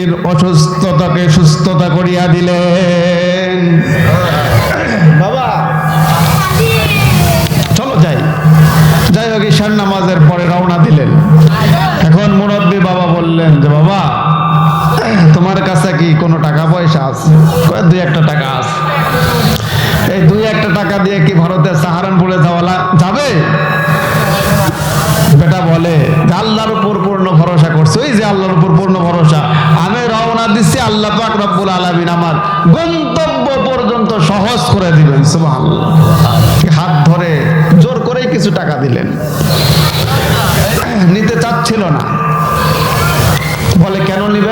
স্ত্রীর অসুস্থতাকে সুস্থতা করিয়া দিলেন বাবা। চলো যাই। যাই হোক নামাজের পরে রওনা দিলেন। এখন মুরব্বী বাবা বললেন যে, বাবা, তোমার কাছে কি কোনো টাকা পয়সা আছে? দুই একটা টাকা আছে। এই দুই একটা টাকা দিয়ে কি ভারতের সাহারানপুরে যাওয়া যাবে? গন্তব্য পর্যন্ত সহজ করে দিলেন হাত ধরে জোর করেই কিছু টাকা দিলেন। নিতে চাচ্ছিল না। বলে, কেন নিবে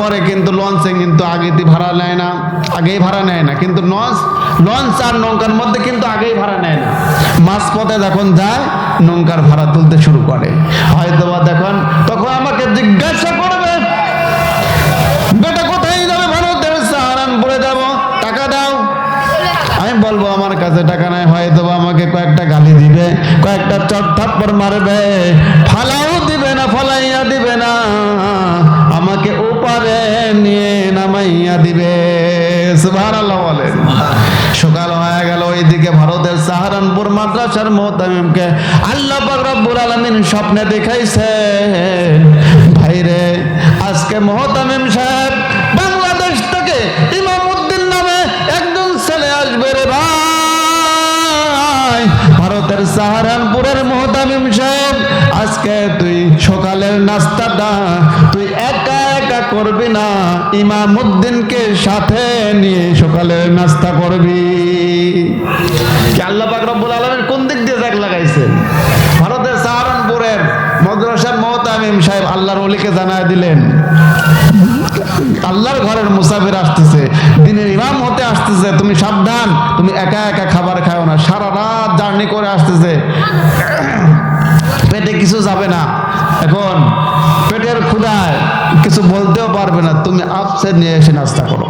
পরে কিন্তু লঞ্চে কিন্তু আগেতে ভাড়া নেয় না, আগেই ভাড়া নেয় না। কিন্তু লঞ্চ লঞ্চ আর নৌকার মধ্যে কিন্তু আগেই ভাড়া নেয় না। মাঝপথে যখন যায়, নৌকার ভাড়া তুলতে শুরু করে। হয়তো বা দেখুন, তখন আমাকে জিজ্ঞাসা করবে, বেটা, কোথায় যাবে ভারতের যাব? টাকা দাও। আমি বলব, আমার কাছে টাকা নাই হয়তো বা আমাকে কয়েকটা গালি দিবে, কয়েকটা চট থাপ্পড় মারবে। ফালাও দিবে না, ফালাইয়া দিবে না। নিয়ে নামাইয়া দিবে। সুবহানাল্লাহ বলেন। সকাল হয়ে গেল ওইদিকে ভারতের সাহারানপুর মাদ্রাসার মোহতামিমকে আল্লাহ পাক রব্বুল আলামিন স্বপ্নে দেখাইছেন ভাইরে আজকে মোহতামিম সাহেব বাংলাদেশ থেকে ইমামউদ্দিন নামে একজন ছেলে আসবে রে ভাই। ভারতের সাহারানপুরের মোহতামিম সাহেব আজকে তুই সকালের নাস্তাটা করবি না ইমামউদ্দিনকে সাথে নিয়ে সকালে নাস্তা করবি। আল্লাহ পাক রব্বুল আলামিন কোন দিক দিয়ে জাগ লাগাইছেন ভারতের সাহারানপুরের মাদ্রাসার মোহতামিম সাহেব আল্লাহর ওলিকে জানায় দিলেন, আল্লাহর ঘরের মুসাফির আসতেছে, দিনের ইমাম হতে আসতেছে, তুমি সাবধান, তুমি একা একা খাবার খাও না, সারা রাত জার্নি করে আসতেছে। পেটে কিছু যাবে না। এখন বলতেও পারবে না, তুমি আপসে নিয়ে এসে নাস্তা করো।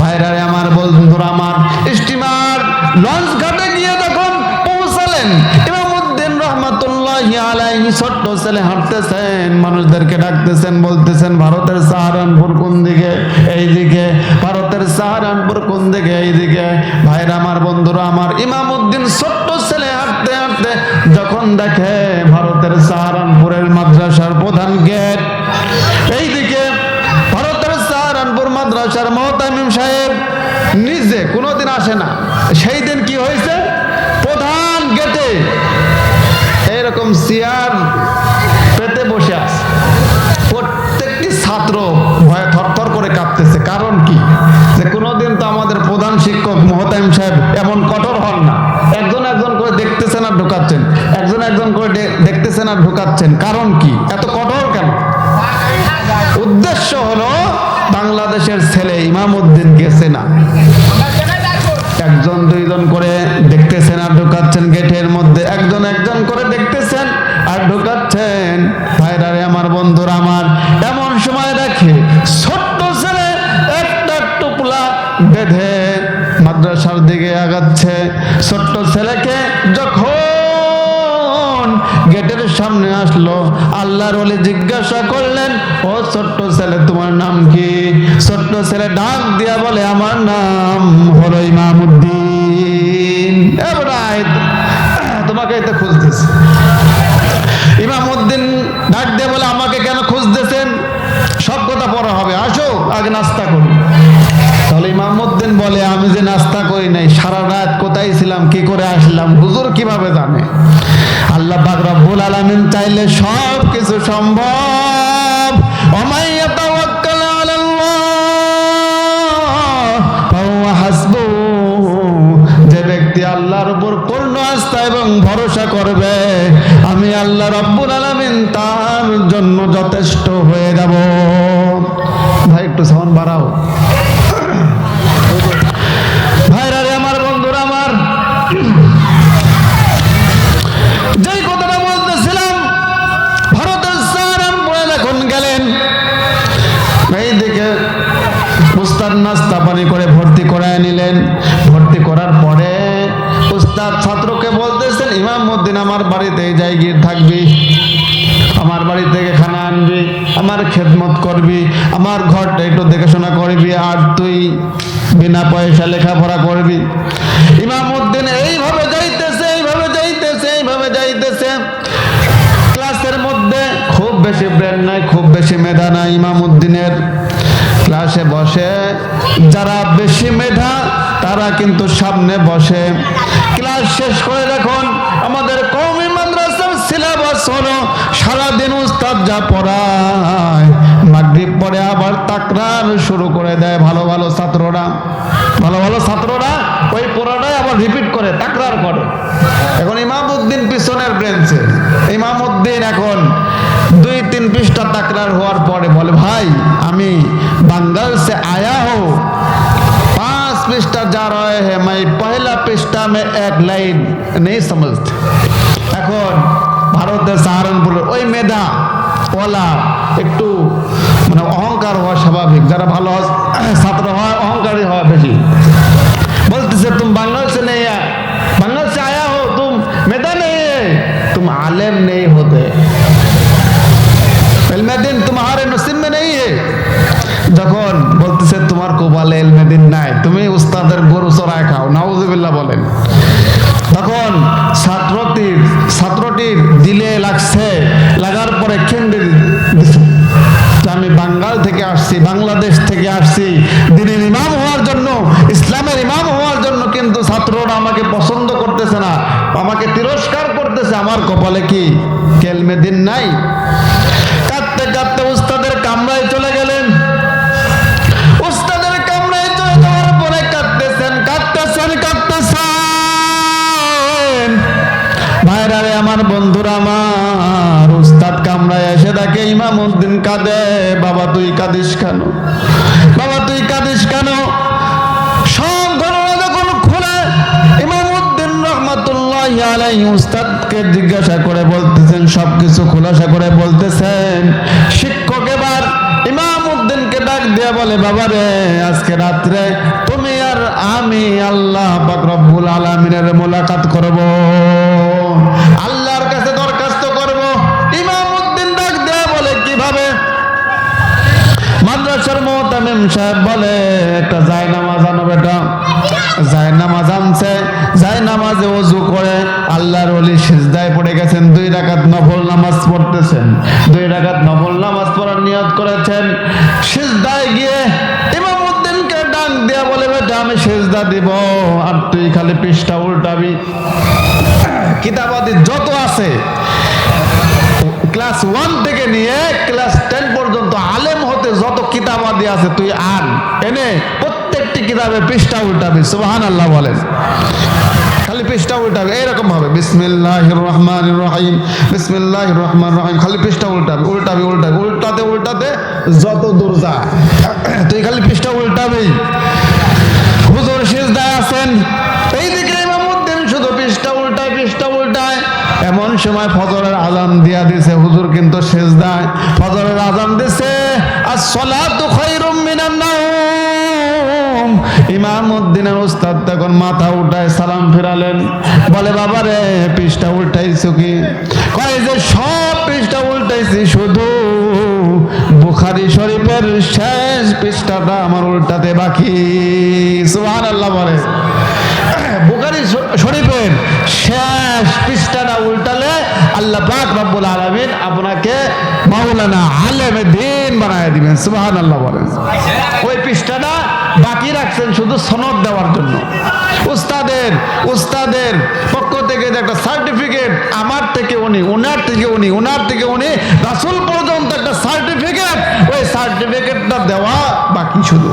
ভাইরারে আমার বন্ধুরা, আমার স্টিমার লঞ্চ ঘাটে গিয়ে যখন পৌঁছালেন আলাইহি ছোট্ট ছেলে হাঁটতেছেন, মানুষদেরকে ডাকতেছেন, বলতেছেন, ভারতের কোন দিকে? ভারতের কোন দিকে? ভাইরা আমার বন্ধুরা, আমার ইমামউদ্দিন ছোট্ট ছেলে হাঁটতে হাঁটতে যখন দেখে ভারতের সাহারানপুরের মাদ্রাসার প্রধান গেট মাদ্রাসার মহতামিম সাহেব নিজে, কোনোদিন আসে না। সেই দিন কি হয়েছে? প্রধান গেটে এইরকম চেয়ার পেতে বসে আছে। প্রত্যেকটি ছাত্র ভয়ে থরথর করে কাঁপতেছে। কারণ কি? যে কোনোদিন তো আমাদের প্রধান শিক্ষক মহতাইম সাহেব এমন কঠোর হন না। একজন একজন করে দেখতেছেন আর ঢুকাচ্ছেন। একজন একজন করে দেখতেছেন আর ঢুকাচ্ছেন। কারণ কি? এত ইমামউদ্দিন গেছে না। একজন, দুইজন করে দেখতেছেন আর ঢুকাচ্ছেন গেটের মধ্যে। একজন একজন করে দেখতেছেন আর ঢুকাচ্ছেন। ভাইরারে আমার বন্ধুরা আমার, এমন সময় দেখে ছোট্ট ছেলে একটা টুপলা বেঁধে মাদ্রাসার দিকে আগাচ্ছে। ছোট্ট ছেলেকে যখন গেটের সামনে আসলো। আল্লাহর ওলি জিজ্ঞাসা করলেন, ও ছোট্ট ছেলে, তোমার নাম কি? ছোট্ট ছেলে ডাক দিয়া বলে, আমার নাম হলো ইমামউদ্দিন এবার তোমাকে এতে খুঁজতেছে। ইমামুদ্দিন ডাক দিয়ে বলে, আমাকে কেন খুঁজতেছেন? সব কথা পরে হবে। আসো, আগে নাস্তা করি। তাহলে ইমামউদ্দিন বলে, আমি যে নাস্তা করি নাই, সারা রাত কোথায় ছিলাম, কি করে আসলাম? হুজুর কীভাবে জানে? আল্লাহ পাক রব্বুল আলামিন চাইলে সব কিছু সম্ভব। ওমাই ইয়াতাওয়াক্কাল আলাল্লাহ ফাহুয়া হাসবুহ। যে ব্যক্তি আল্লাহর উপর পূর্ণ আস্থা এবং ভরসা করবে, আমি আল্লাহ রব্বুল আলামিন তার জন্য যথেষ্ট হয়ে যাব। ভাই, একটু সাউন্ড বাড়াও। আমার বাড়িতে এই জায়গায় থাকবি, আমার বাড়ি থেকে খানা আনবি, আমার খেদমত করবি, আমার ঘরটা একটু দেখাশোনা করবি, আর তুই বিনা পয়সা লেখাপড়া করবি। ইমামউদ্দিন এইভাবে যাইতেছে এইভাবে যাইতেছে এইভাবে যাইতেছে। ক্লাসের মধ্যে খুব বেশি ব্রেন নাই, খুব বেশি মেধা নাই ইমামউদ্দিনের। ক্লাসে বসে, যারা বেশি মেধা, তারা কিন্তু সামনে বসে। ক্লাস শেষ করে দেখুন আমাদের কৌমি মাদ্রাসার সিলেবাস হলো সারাদিন উস্তাদ যা পড়ায় মাগরিব পরে আবার তাকরার শুরু করে দেয় ভালো ভালো ছাত্ররা ভালো ভালো ছাত্ররা ওই পড়াটাই আবার রিপিট করে তাকরার করে এখন ইমামউদ্দিন পিছনের ব্রেঞ্চে ইমামউদ্দিন এখন দুই তিন পৃষ্ঠা তাকরার হওয়ার পরে বলে ভাই আমি বাঙ্গাল সে আয়া হো पांच पृष्ठा जा रहे हैं मैं पहला पृष्ठा में एक लाइन नहीं समझते এখন ভারতের সাহারানপুর ওই মেধা ওলা একটু মানে অহংকার হওয়া স্বাভাবিক। যারা ভালো ছাত্র হয়, অহংকারী হওয়া বেশি। বলতেছে, তুমি বাংলা নেই বাংলা সে আয়া হো, তুম মেধা নেই তুম আলেম নেই হতে। এলমেদিন তোমার নসিম মে নেই যখন বলতেছে, তোমার কোপালে এলমেদিন নাই। তুমি উস্তাদের গরু চড়ায় খাও। নাউজুবিল্লাহ বলেন। কপালে কি, কেলমে দিন নাই? কাঁদতে কাঁদতে উস্তাদের কামরায় চলে গেলেন। উস্তাদের কামরায় চলে যাওয়ার পরে কাঁদতেছেন কাঁদতেছেন কাঁদতেছেন। ভাইরা আমার বন্ধুরা আমার, উস্তাদ কামরায় এসে দেখে ইমাম উদ্দিন কাঁদে, বাবা তুই কাঁদিস কেন? বাবা তুই কাঁদিস কেন? উস্তাদকে জিজ্ঞাসা করে বলতেছেন, সবকিছু খোলাসা করে বলতেছেন। শিক্ষক এবার ইমাম উদ্দিনকে ডাক বলে আজকে রাত্রে তুমি আর আমি আল্লাহ আলামিনের মোলাকাত করব। আল্লাহর কাছে দরখাস্ত করব। ইমাম উদ্দিন ডাক দিয়ে বলে, কীভাবে? মাদ্রাসার মোহতামিম সাহেব বলে, একটা যায় নামাজ আনো বেটা যায় নামাজ আনছে নামাজে অজু করে, আল্লাহর ওলি সিজদায় পড়ে গেছেন, দুই রাকাত নফল নামাজ পড়তেছেন। দুই রাকাত নফল নামাজ পড়ার নিয়ত করেছেন। সিজদায় গিয়ে ইমাম উদ্দিনকে ডাক বলে, বেটা, আমি সিজদা দিব, আর তুই খালি পৃষ্ঠা উল্টাবি। কিতাবাদি যত আছে, ক্লাস ওয়ান থেকে নিয়ে ক্লাস টেন পর্যন্ত আলেম হতে যত কিতাবাদি আছে, তুই আন। এনে প্রত্যেকটি কিতাবে পৃষ্ঠা উল্টাবি সুবাহান আল্লাহ বলেন। পৃষ্ঠা উল্টাবে এইরকম হবে বিসমিল্লাহ রহমান রহিম বিসমিল্লাহ রহমান রহিম খালি পৃষ্ঠা উল্টাবে, উল্টাবি উল্টাবি, উল্টাতে উল্টাতে যত দূর যা তুই খালি পৃষ্ঠা উল্টাবি হুজুর সিজদায় আছেন এইদিকে ইমামউদ্দিন শুধু পৃষ্ঠা উল্টায় পৃষ্ঠা উল্টায়। এমন সময় ফজরের আজান দিয়া দিছে, হুজুর কিন্তু সেজদায়। ফজরের আজান দিছে আর সলাতু নাওম ইমাম উদ্দিনের উস্তাদ তখন মাথা উঠায় সালাম ফেরালেন। বলে, বাবা রে, পৃষ্ঠা উল্টাইছো কি? কয় যে সব পৃষ্ঠা উল্টাইছি, শুধু বুখারি শরীফের শেষ পৃষ্ঠাটা আমার উল্টাতে বাকি। সুবহান আল্লাহ বলে। বুখারি শরীফের শেষ পৃষ্ঠাটা উল্টালে আল্লাহ পাক রব্বুল আলামিন আপনাকে মাওলানা আলেমে দিন বানায় দিবেন। সুবহান আল্লাহ বলেন। ওই পৃষ্ঠাটা বাকি রাখছেন শুধু সনদ দেওয়ার জন্য। উস্তাদের উস্তাদের পক্ষ থেকে একটা সার্টিফিকেট আমার থেকে উনি ওনার থেকে উনি ওনার থেকে উনি, রাসুল পর্যন্ত একটা সার্টিফিকেট ওই সার্টিফিকেটটা দেওয়া বাকি শুধু।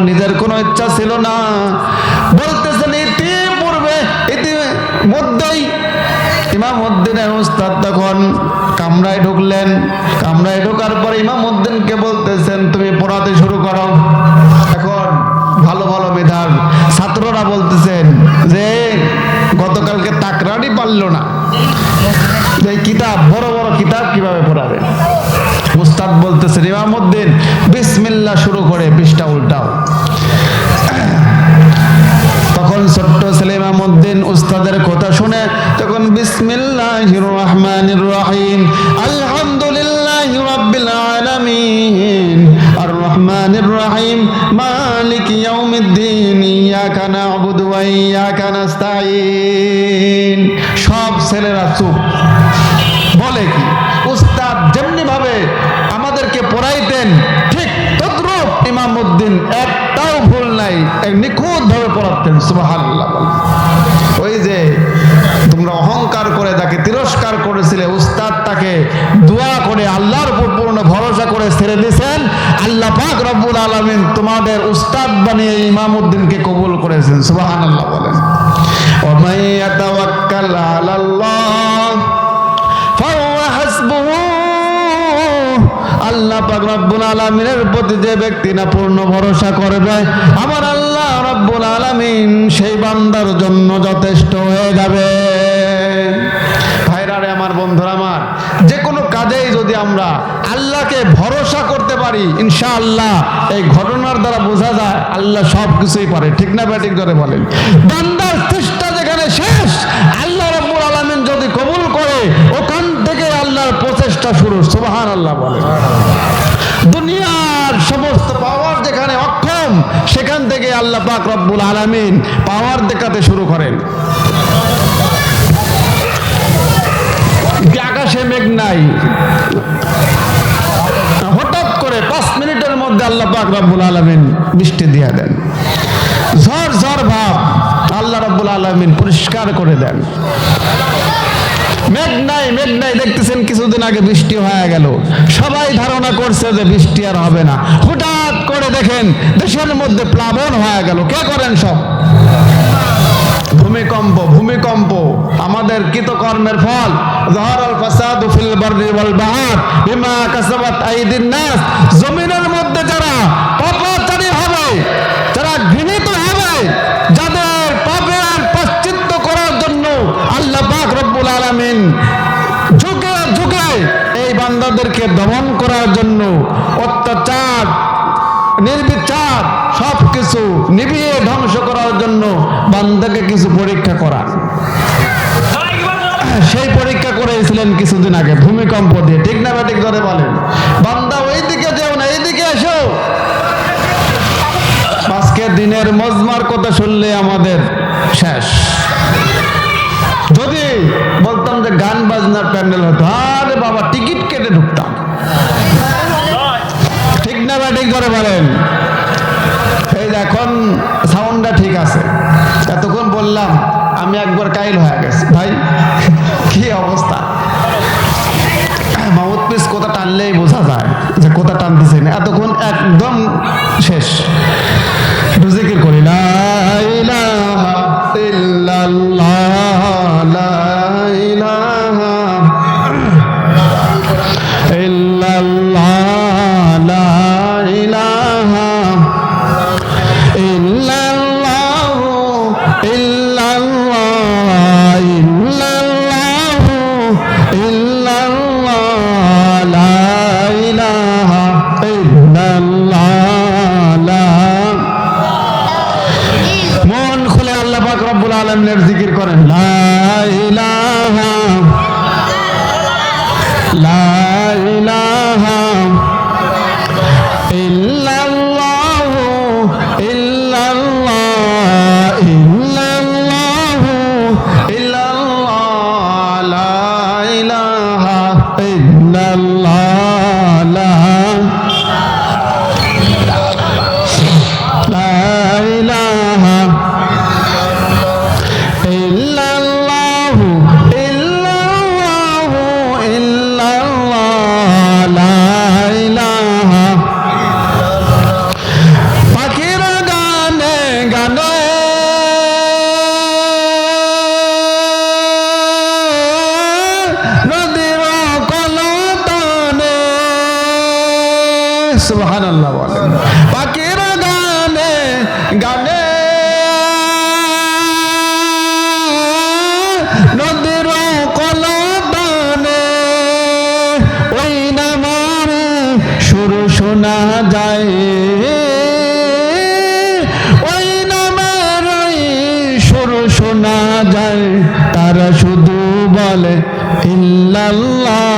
আমার নিজের কোনো ইচ্ছা ছিল না। বলতেছেন, ইতিপূর্বে, ইতিমধ্যেই ইমাম উদ্দিনের উস্তাদ তখন কামরায় ঢুকলেন। কামরায় করেছিলেন উস্তাদ তাকে দোয়া করে আল্লাহর উপর পূর্ণ ভরসা করে ছেড়ে দিয়েছেন। আল্লাহ পাক রব্বুল আলমিন তোমাদের উস্তাদ বানিয়ে ইমাম উদ্দিনকে কবুল করেছেন। সুবাহান আল্লাহ বলেন আল্লাহ পাক রব্বুল আলমিনের প্রতি যে ব্যক্তি না পূর্ণ ভরসা করবে, আমার আল্লাহ রব্বুল আলমিন সেই বান্দার জন্য যথেষ্ট হয়ে যাবে। আমার বন্ধুরা আমার যে কোনো কাজেই যদি আমরা আল্লাহকে ভরসা করতে পারি, ইনশাআল্লাহ এই ঘটনার দ্বারা বোঝা যায় আল্লাহ সব কিছুই পারে। ঠিক না ব্যাটিক ধরে বলেন? বান্দার চেষ্টা যেখানে শেষ, আল্লাহ রব্বুল আলামিন যদি কবুল করে, ওখান থেকে আল্লাহর প্রচেষ্টা শুরু। সুবহান আল্লাহ বলে দুনিয়ার সমস্ত পাওয়ার যেখানে অক্ষম, সেখান থেকে আল্লাহ পাক রব্বুল আলামিন পাওয়ার দেখাতে শুরু করেন। আকাশে মেঘ নাই। হঠাৎ করে পাঁচ মিনিটের মধ্যে আল্লাহ পাক রব্বুল আলামিন বৃষ্টি দিয়ে দেন। ঝড় ঝড় ভাব আল্লাহ রব্বুল আলামিন পরিষ্কার করে দেন। মেঘ নাই মেঘ নাই, দেখতেছেন কিছুদিন আগে বৃষ্টি হয়ে গেল। সবাই ধারণা করছে যে বৃষ্টি আর হবে না। হঠাৎ করে দেখেন, দেশের মধ্যে প্লাবন হয়ে গেল। কে করেন সব? ভূমিকম্প ভূমিকম্প, আমাদের কৃতকর্মের ফল। জহরাল ফাসাদু ফিল বাররি ওয়াল বাহর, বিমা কাসাবাত আইদিন নাস। জমিনের মধ্যে যারা পাপাচারী হবে, যারা ঘৃণিত হবে, যাদের পাপের প্রাশ্চিত্য করার জন্য আল্লাহ পাক রব্বুল আলামিন ঝুঁকে ঝুঁকে এই বান্দাদেরকে দমন করার জন্য বান্দাকে কিছু পরীক্ষা করা। সেই পরীক্ষা করেছিলেন কিছুদিন আগে, ভূমিকম্প দিয়ে। ঠিক না ব্যাটিক ধরে বলেন? বান্দা ওই দিকে যেও না, এইদিকে এসো। আজকে দিনের মজমার কথা শুনলে আমাদের শেষ। যদি বলতাম যে গান বাজনার প্যান্ডেল হতো, আরে বাবা, টিকিট কেটে ঢুকতাম। ঠিক না বা ঠিক করে বলেন? একবার হয়ে গেছে। ভাই, কি অবস্থা? মাউথ পিস কোথা টানলেই বোঝা যায় যে কোথা টানতেছে না। এতক্ষণ একদম শেষ। শোনা যায়। ওই নামের সুর শোনা যায়। তারা শুধু বলে ইল্লাল্লাহ।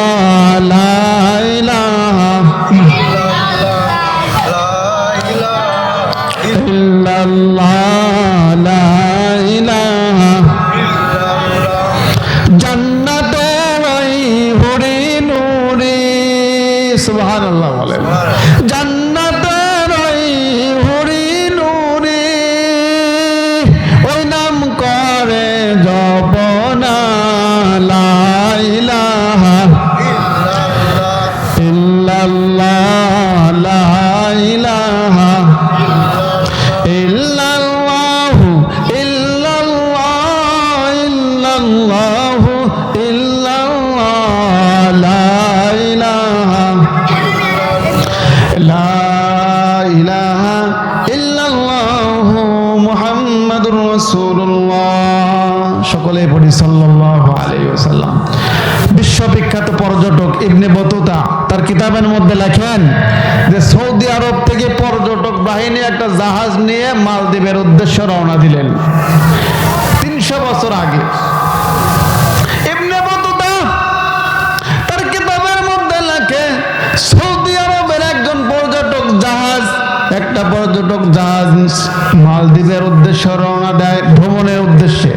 উদ্দেশ্যে রওনা দিলেন। তিনশো বছর আগে। পর্যটক জাহাজ, একটা পর্যটক জাহাজ মালদ্বীপের উদ্দেশ্যে রওনা দেয়, ভ্রমণের উদ্দেশ্যে।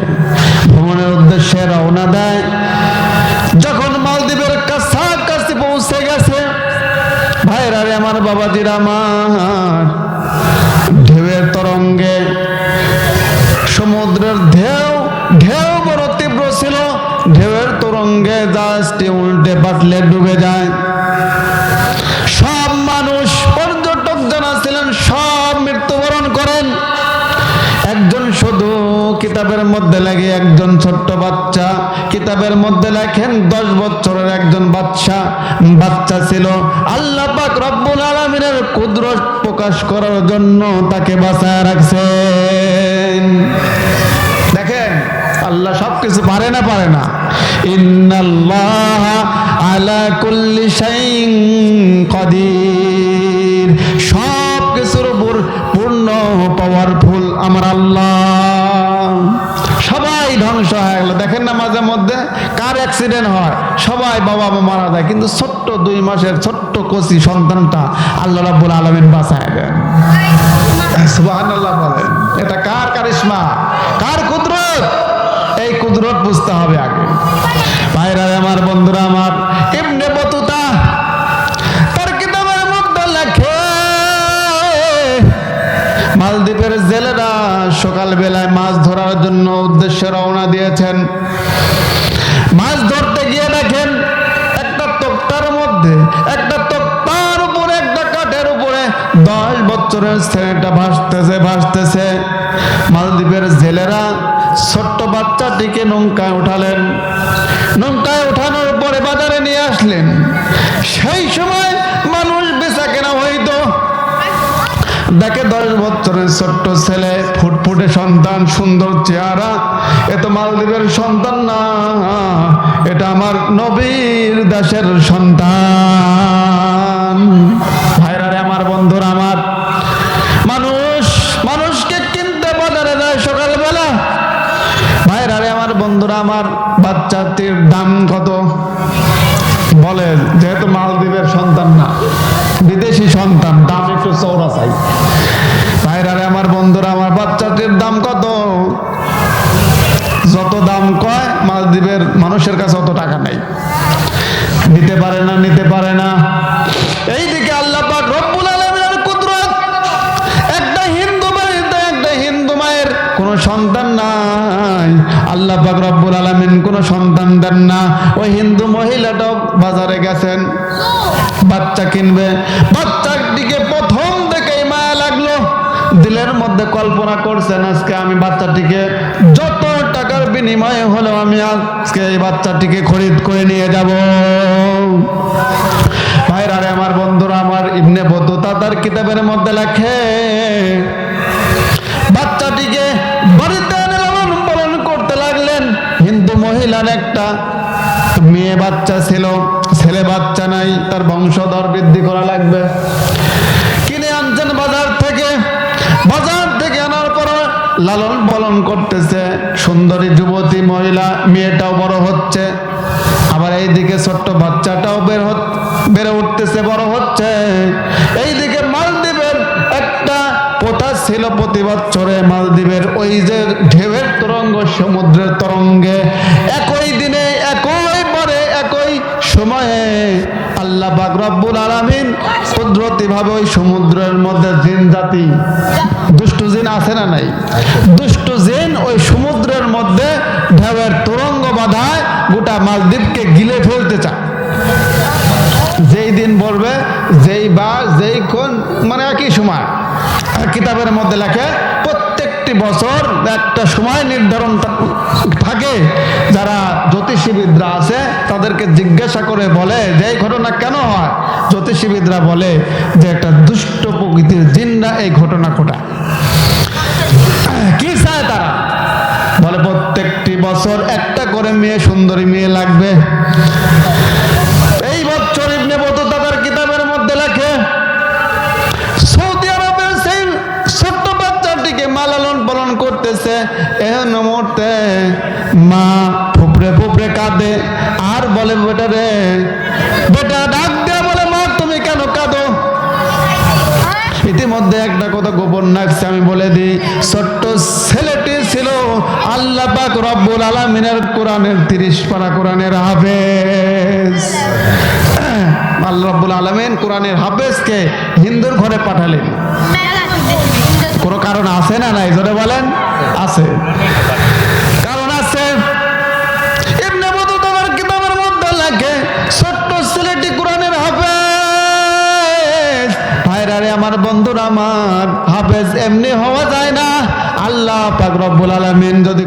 ভ্রমণের উদ্দেশ্যে রওনা দেয়। যখন মালদ্বীপের কাছাকাছি পৌঁছে গেছে ভাইরা রে আমার বাবাজির আমার পাটলে ডুবে যায়। সব মানুষ পর্যটক যারা ছিলেন সব মৃত্যুবরণ করেন। একজন শুধু কিতাবের মধ্যে লাগে একজন ছোট্ট বাচ্চা। কিতাবের মধ্যে লেখেন, দশ বছরের একজন বাচ্চা। বাচ্চা ছিল। আল্লাহ পাক রব্বুল আলমিনের কুদরত প্রকাশ করার জন্য তাকে বাঁচায় রাখছেন। দেখেন, আল্লাহ সবকিছু পারে না পারে না। ইন্নাল্লাহ আলা কুল্লি শাইইন কাদির। সব কিছুর উপর পূর্ণ পাওয়ারফুল আমার আল্লাহ। সবাই ধ্বংস হয়ে গেল। দেখেন না মাঝে মধ্যে কার অ্যাক্সিডেন্ট হয়? সবাই বাবা মা মারা যায়। কিন্তু ছোট্ট দুই মাসের ছোট্ট কচি সন্তানটা আল্লাহ রাব্বুল আলামিন বাঁচায় দেন। সুবহানাল্লাহ বলেন। এটা কার কারিশমা? কার কুদরত? এই কুদরত বুঝতে হবে আগে। ভাইরা আমার বন্ধুরা, আমার সকাল বেলায় মাছ ধরার জন্য উদ্দেশ্যে রওনা দিয়েছেন। মাছ ধরতে গিয়ে দেখেন একটা তক্তার মধ্যে, একটা তক্তার উপরে, একটা কাঠের উপরে দশ বছরের ছেলেটা ভাসতেছে ভাসতেছে। মালদ্বীপের জেলেরা ছোট্ট বাচ্চাটিকে নৌকায় উঠালেন। নৌকায় উঠানোর পরে বাজারে নিয়ে আসলেন। সেই সময় দেখে দশ বছরের ছোট্ট ছেলে, ফুটফুটে সন্তান, সুন্দর চেহারা, এ তো মালদ্বীপের সন্তান না, এটা আমার নবীর দেশের সন্তান। ভাইরা রে আমার বন্ধুরা আমার, মানুষ, মানুষকে কিনতে বাজারে যায় সকালবেলা। ভাইরা রে আমার বন্ধুরা আমার, বাচ্চাটির দাম কত? কোনো সন্তান দেন না। ওই হিন্দু মহিলাটাও বাজারে গেছেন। বাচ্চা কিনবে। বাচ্চার দিকে প্রথম থেকেই মায়া লাগল। দিলের মধ্যে কল্পনা করছেন, আজকে আমি বাচ্চাটিকে যত টাকার বিনিময়ে হলেও আমি আজকে এই বাচ্চাটিকে খরিদ করে নিয়ে যাব। ভাইরা রে, আমার বন্ধুরা, আমার ইবনে বদ্ধতা তার কিতাবের মধ্যে লেখে মহিলার একটা মেয়ে বাচ্চা ছিল, ছেলে বাচ্চা নাই, তার বংশধর বৃদ্ধি করা লাগবে। কিনে আনছেন বাজার থেকে বাজার থেকে আনার পর লালন পালন করতেছে। সুন্দরী যুবতী মহিলা, মেয়েটাও বড় হচ্ছে। আবার এইদিকে ছোট্ট বাচ্চাটাও বের বেড়ে উঠতেছে, বড় হচ্ছে। মালদ্বীপের একটা পোতা ছিল প্রতি বছরে মালদ্বীপের ওই যে ঢেউয়ের তরঙ্গ, সমুদ্রের তরঙ্গে, একই দিনে, একই পরে একই সময়ে আল্লাহ পাক রব্বুল আলামিন কুদরতি ভাবে ওই সমুদ্রের মধ্যে জিন জাতি, দুষ্ট জিন আছে না নাই? দুষ্ট জিন ওই সমুদ্রের মধ্যে ঢেউয়ের তরঙ্গ বাধায় গোটা মালদ্বীপকে গিলে ফেলতে চায়। যেই দিন বলবে, যেই বা, যেই কোন মানে একই সময়। আর কিতাবের মধ্যে লেখে, প্রত্যেকটি বছর একটা সময় নির্ধারণ থাকে। যারা জ্যোতিষীবিদরা আছে, তাদেরকে জিজ্ঞাসা করে বলে, যে এই ঘটনা কেন হয়? জ্যোতিষীবিদরা বলে, যে একটা দুষ্ট প্রকৃতির জিনরা এই ঘটনা ঘটায়। কি চায় তারা? বলে, প্রত্যেকটি বছর একটা করে মেয়ে সুন্দরী মেয়ে লাগবে। করতেছে এহেন মুহূর্তে মা ফুপড়ে ফুপড়ে কাঁদে, আর বলে, বেটা রে, বেটা ডাক দেয়া বলে, মা, তুমি কেন কাঁদো? ইতিমধ্যে একটা কথা গোপন রাখছে, আমি বলে দিই, ছোট্ট ছেলেটি ছিল আল্লাহ পাক রব্বুল আলামিনের কোরআনের তিরিশ পারা কোরআনের হাফেজ। আল্লাহ রব্বুল আলামিন কোরআনের হাফেজকে হিন্দুর ঘরে পাঠালেন। কোনো কারণ আছে না নাই? জোরে বলেন। আছে। কারণ আছে লেখে, ছোট্ট ছেলেটি আমার বন্ধুরা, আমার হাফেজ এমনি হওয়া যায় না। আল্লাহ পাক রব্বুল আলামিন যদি